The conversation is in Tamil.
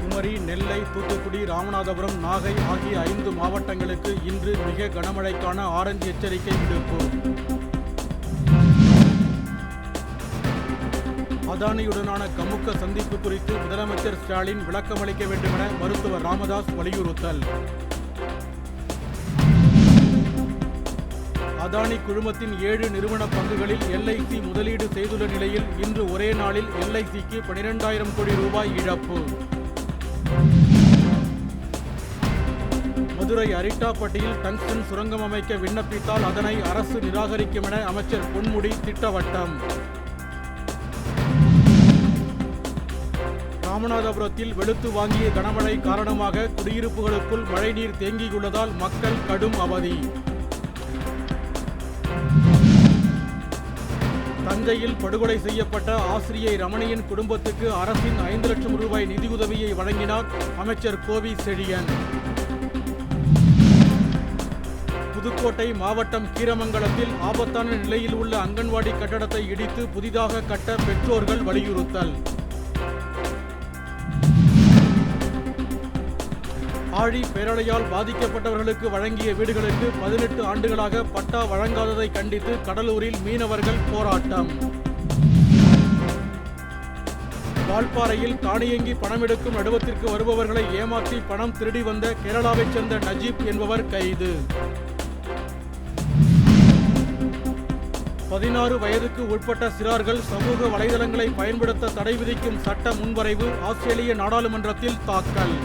குமரி நெல்லை தூத்துக்குடி ராமநாதபுரம் நாகை ஆகிய ஐந்து மாவட்டங்களுக்கு இன்று மிக கனமழைக்கான ஆரஞ்சு எச்சரிக்கை விடுப்பு. அதானியுடனான கமுக சந்திப்பு குறித்து முதலமைச்சர் ஸ்டாலின் விளக்கமளிக்க வேண்டுமென மருத்துவர் ராமதாஸ் வலியுறுத்தல். அதானி குழுமத்தின் ஏழு நிறுவன பங்குகளில் எல்ஐசி முதலீடு செய்துள்ள நிலையில் இன்று ஒரே நாளில் எல்ஐசிக்கு பனிரெண்டாயிரம் கோடி ரூபாய் இழப்பு. மதுரை அரிட்டாப்பட்டியில் டங்ஸ்டன் சுரங்கம் அமைக்க விண்ணப்பித்தால் அதனை அரசு நிராகரிக்கும் என அமைச்சர் பொன்முடி திட்டவட்டம். ராமநாதபுரத்தில் வெளுத்து வாங்கிய கனமழை காரணமாக குடியிருப்புகளுக்குள் மழைநீர் தேங்கியுள்ளதால் மக்கள் கடும் அவதி. தஞ்சையில் படுகொலை செய்யப்பட்ட ஆசிரியை ரமணியின் குடும்பத்துக்கு அரசின் ஐந்து லட்சம் ரூபாய் நிதியுதவியை வழங்கினார் அமைச்சர் கோவி செழியன். புதுக்கோட்டை மாவட்டம் கீரமங்கலத்தில் ஆபத்தான நிலையில் உள்ள அங்கன்வாடி கட்டடத்தை இடித்து புதிதாக கட்ட பெற்றோர்கள் வலியுறுத்தல். ஆழி பேரலையால் பாதிக்கப்பட்டவர்களுக்கு வழங்கிய வீடுகளுக்கு பதினெட்டு ஆண்டுகளாக பட்டா வழங்காததை கண்டித்து கடலூரில் மீனவர்கள் போராட்டம். வால்பாறையில் தானியங்கி பணம் எடுக்கும் நடுவத்திற்கு வருபவர்களை ஏமாற்றி பணம் திருடி வந்த கேரளாவைச் சேர்ந்த நஜீப் என்பவர் கைது. பதினாறு வயதுக்கு உட்பட்ட சிறார்கள் சமூக வலைதளங்களை பயன்படுத்த தடை விதிக்கும் சட்ட முன்வரைவு ஆஸ்திரேலிய நாடாளுமன்றத்தில் தாக்கல்.